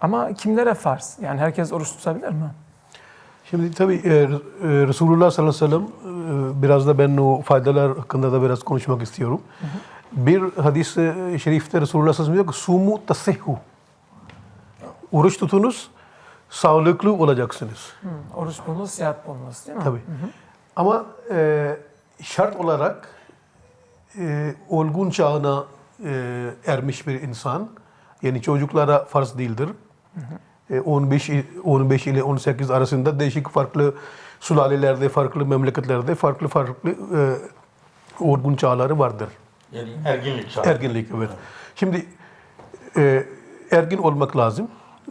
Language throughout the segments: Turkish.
Ama kimlere farz? Yani herkes oruç tutabilir mi? Şimdi tabii e, e, Resulullah sallallahu aleyhi ve sellem e, biraz da ben o faydalar hakkında da biraz konuşmak istiyorum. Bir hadis-i şerifte Resulullah sallallahu aleyhi ve sellem diyor ki sumu tasihhu. Oruç tutunuz, sağlıklı olacaksınız. Hı, Oruç bulunuz, sıhhat bulunuz değil mi? Tabii. Ama e, şart olarak e, olgun çağına e, ermiş bir insan, yani çocuklara farz değildir. E, 15 i- 15 ile 18 arasında değişik farklı sülalelerde, farklı memleketlerde farklı farklı e, olgun çağları vardır. Yani erginlik çağı. Erginlik evet. Şimdi e, ergin olmak lazım.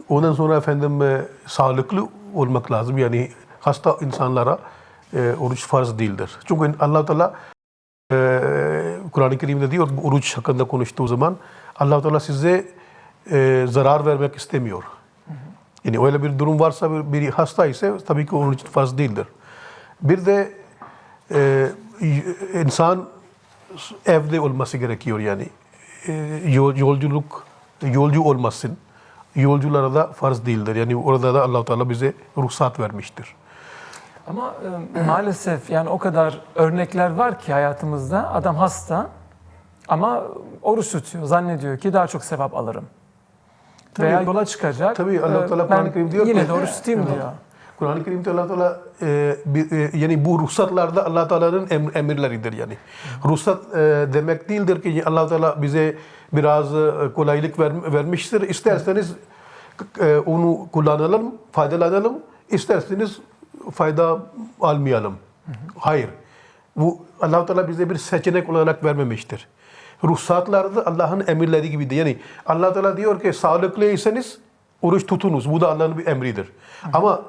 Ondan sonra efendim e, sağlıklı olmak lazım. Yani hasta insanlara e, oruç farz değildir. Çünkü Allah Teala e, Kur'an-ı Kerim'de diyor oruç hakkında konuştuğu zaman Allah Teala size e, zarar vermek istemiyor. Yani öyle bir durum varsa bir, hasta ise tabii ki onun için farz değildir. Bir de e, insan evde olması gerekiyor yani. E, yol- yolculuk yolcu olmasın. Yolculara da farz değildir. Yani orada da Allah Teala bize ruhsat vermiştir. Ama e, maalesef yani o kadar örnekler var ki hayatımızda adam hasta ama oruç tutuyor. Zannediyor ki daha çok sevap alırım. Veya yola çıkacak. Tabii Allah e, Teala Kur'an-ı Kerim diyor yine ki- oruç tutayım diyor. Kur'an-ı Kerim'de Allah Teala e, e, yani bu ruhsatlarda Allah Teala'nın em, emirleridir yani. Ruhsat e, demek değildir ki Allah Teala bize biraz e, kolaylık ver, vermiştir. İsterseniz e, onu kullanalım, faydalanalım. İsterseniz fayda almayalım. Hayır. Bu Allah Teala bize bir seçenek olarak vermemiştir. Ruhsatlar da Allah'ın emirleri gibidir. Yani Allah Teala diyor ki sağlıklıysanız oruç tutunuz. Bu da Allah'ın bir emridir. Ama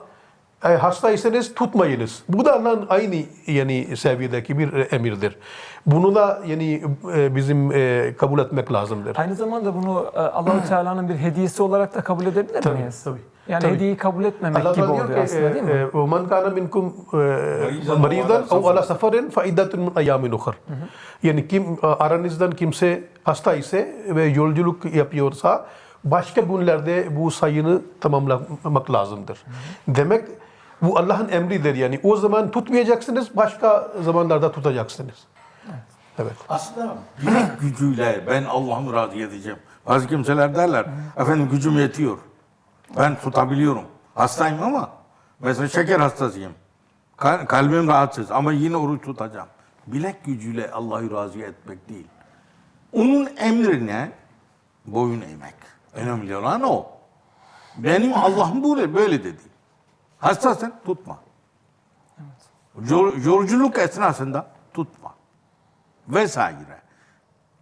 e, hastaysanız tutmayınız. Bu da Allah'ın aynı yani seviyedeki bir e, emirdir. Bunu da yani e, bizim e, kabul etmek lazımdır. Aynı zamanda bunu e, Allahu Teala'nın bir hediyesi olarak da kabul edebilir Tabii, miyiz? tabii. Yani Tabii. hediyeyi kabul etmemek Allah gibi oluyor ki aslında değil mi? e, "Men kana minkum e, Maridan maridan ev ev ala ala safarin fe iddatun min ayamin ukhar." Yani kim aranızdan kimse hasta ise ve yolculuk yapıyorsa başka günlerde bu sayını tamamlamak lazımdır. Demek bu Allah'ın emridir yani. O zaman tutmayacaksınız, başka zamanlarda tutacaksınız. Evet. Aslında bilek gücüyle ben Allah'ımı razı edeceğim. Bazı kimseler derler, efendim gücüm yetiyor. Ben tutabiliyorum. Hastayım ama mesela şeker hastasıyım. Kal- Kalbim rahatsız ama yine oruç tutacağım. Bilek gücüyle Allah'ı razı etmek değil. Onun emrine boyun eğmek. Önemli olan o. Benim Allah'ım böyle, böyle dedi. Hastasın tutma. Yol- Yolculuk esnasında tutma vesaire.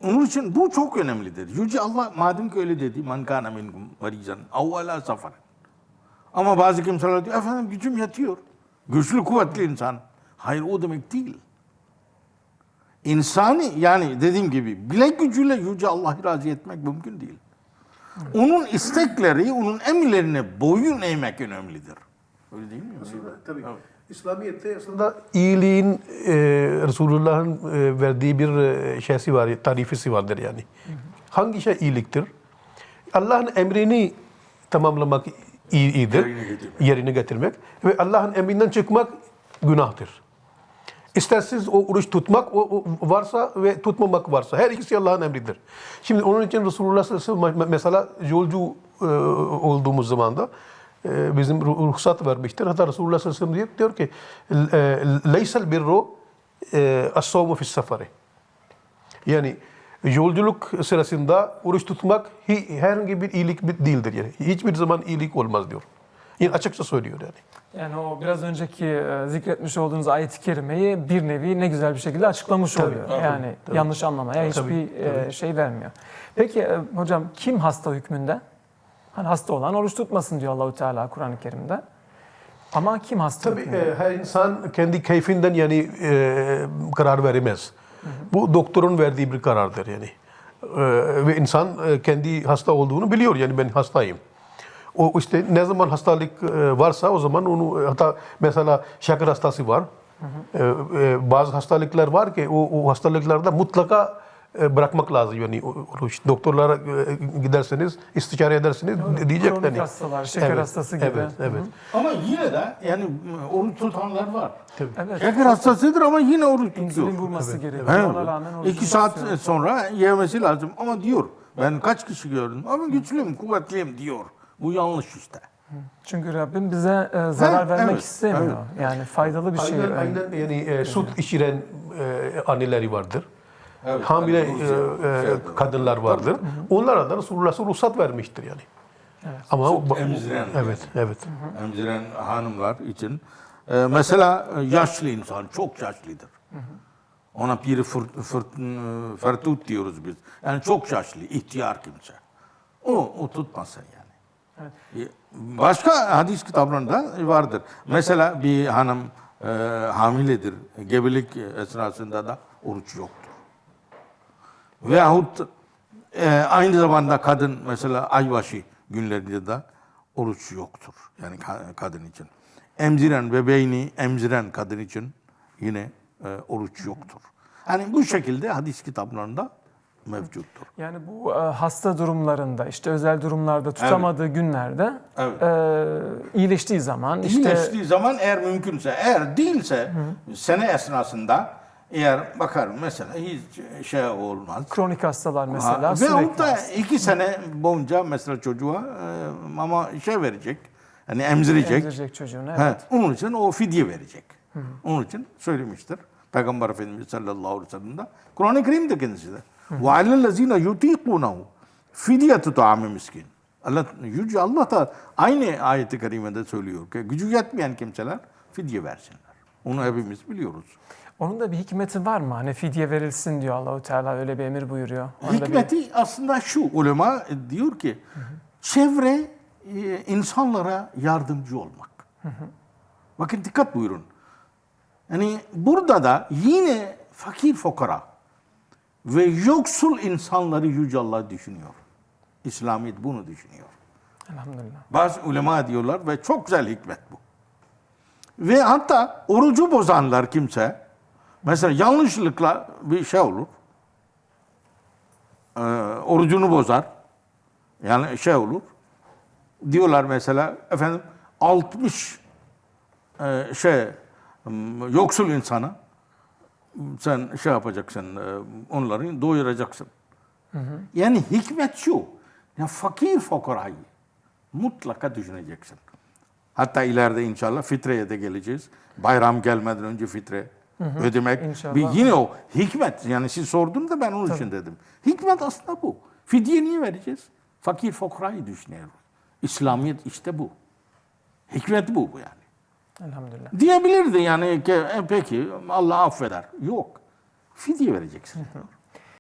Onun için bu çok önemlidir. Yüce Allah madem ki öyle dedi, man kana minkum marizan ev ala safar. Ama bazı kimseler diyor, efendim gücüm yetiyor. Güçlü, kuvvetli insan. Hayır o demek değil. İnsani yani dediğim gibi bilek gücüyle Yüce Allah'ı razı etmek mümkün değil. Onun istekleri, onun emirlerine boyun eğmek önemlidir. Öyle değil mi? Tabii. İslamiyet'te aslında iyiliğin e, Resulullah'ın e, verdiği bir e, şeysi var, tarifesi vardır yani. Hangi şey iyiliktir? Allah'ın emrini tamamlamak iyi, iyidir. Yerine getirmek. Yerine getirmek. Ve Allah'ın emrinden çıkmak günahtır. İsterseniz o oruç tutmak o, o varsa ve tutmamak varsa. Her ikisi Allah'ın emridir. Şimdi onun için Resulullah sallallahu aleyhi ve sellem mesela yolcu e, olduğumuz zaman da bizim ruh- ruhsat vermiştir. Hatta Resulullah sallallahu aleyhi ve sellem diyor, ki leysel birru e, as-savmu fis seferi. Yani yolculuk sırasında oruç tutmak herhangi bir iyilik değildir yani. Hiçbir zaman iyilik olmaz diyor. Yani açıkça söylüyor yani. Yani o biraz önceki e, zikretmiş olduğunuz ayet-i kerimeyi bir nevi ne güzel bir şekilde açıklamış oluyor. yani yanlış anlamaya hiçbir Tabii, e, şey vermiyor. Peki e, hocam kim hasta hükmünde? Hani hasta olan oruç tutmasın diyor Allahu Teala Kur'an-ı Kerim'de. Ama kim hasta Tabii e, her insan kendi keyfinden yani e, karar veremez. Bu doktorun verdiği bir karardır yani. E, ve insan e, kendi hasta olduğunu biliyor yani ben hastayım. O işte ne zaman hastalık e, varsa o zaman onu hatta mesela şeker hastası var. E, e, bazı hastalıklar var ki o, o hastalıklarda mutlaka e, bırakmak lazım yani oruç. Doktorlara e, giderseniz, istişare edersiniz diyecek Kronik yani. hastalar, şeker Evet, hastası gibi. Evet, evet. Ama yine de yani oruç tutanlar var. Evet. Şeker hastasıdır ama yine oruç tutuyor. İnsülin vurması gerekiyor. He. Ona rağmen orucunu İki saat tutuyor. sonra yemesi lazım ama diyor. Ben kaç kişi gördüm ama güçlüyüm, kuvvetliyim diyor. Bu yanlış işte. Çünkü Rabbim bize e, zarar Ha, vermek evet, istemiyor. Yani faydalı bir şey. Aynen, yani. aynen yani e, süt içiren e, anneleri vardır. Evet, Hamile yani e, Rusya- e, şey- kadınlar vardır. Onlara da Resulullah ruhsat vermiştir yani. Ama Süt emziren evet, evet. Emziren hanımlar için. Ee, mesela e, yaşlı insan, çok yaşlıdır. Ona piri fırt, fırt, e, fertut diyoruz biz. Yani çok yaşlı, ihtiyar kimse. O, o tutmasın yani. E, Başka hadis kitaplarında vardır. Mesela bir hanım e, hamiledir, gebelik esnasında da oruç yoktur. Veyahut e, aynı zamanda kadın mesela aybaşı günlerinde de oruç yoktur. Yani ka- kadın için. Emziren bebeğini emziren kadın için yine e, oruç yoktur. Hani bu şekilde hadis kitaplarında mevcuttur. Yani bu e, hasta durumlarında, işte özel durumlarda tutamadığı günlerde Evet. e, iyileştiği zaman işte İyileştiği zaman eğer mümkünse, eğer değilse sene esnasında eğer bakar mesela hiç şey olmaz. kronik hastalar mesela Ha, sürekli Veyahut da iki sene boyunca mesela çocuğa e, ama şey verecek, hani emzirecek. emzirecek çocuğunu. Evet. Evet. Onun için o fidye verecek. Onun için söylemiştir. Peygamber Efendimiz sallallahu aleyhi ve sellem de. Kur'an-ı Kerim'de kendisi de. Ve alellezine yutiqunahu fidyetu ta'amü miskin. Allah, Yüce Allah da aynı ayeti kerimede söylüyor ki gücü yetmeyen kimseler fidye versinler. Onu hepimiz biliyoruz. Onun da bir hikmeti var mı? Hani fidye verilsin diyor Allahu Teala öyle bir emir buyuruyor. Onda bir- Hikmeti aslında şu ulema diyor ki çevre e, insanlara yardımcı olmak. Bakın dikkat buyurun. Yani burada da yine fakir fukara ve yoksul insanları Yüce Allah düşünüyor. İslamiyet bunu düşünüyor. Elhamdülillah. Bazı ulema diyorlar ve çok güzel hikmet bu. Ve hatta orucu bozanlar kimse, mesela yanlışlıkla bir şey olur, e, orucunu bozar, yani şey olur, diyorlar mesela efendim 60 e, şey yoksul insana sen şey yapacaksın, e, onları doyuracaksın. Yani hikmet şu, ya fakir fukarayı mutlaka düşüneceksin. Hatta ileride inşallah fitreye de geleceğiz. Bayram gelmeden önce fitre ödemek. İnşallah. Bir yine o hikmet yani siz sordunuz da ben onun için dedim. Hikmet aslında bu. Fidye niye vereceğiz? Fakir fukarayı düşünüyoruz. İslamiyet işte bu. Hikmet bu bu yani. Elhamdülillah. Diyebilirdi yani ki "E, peki Allah affeder. Yok. Fidye vereceksin.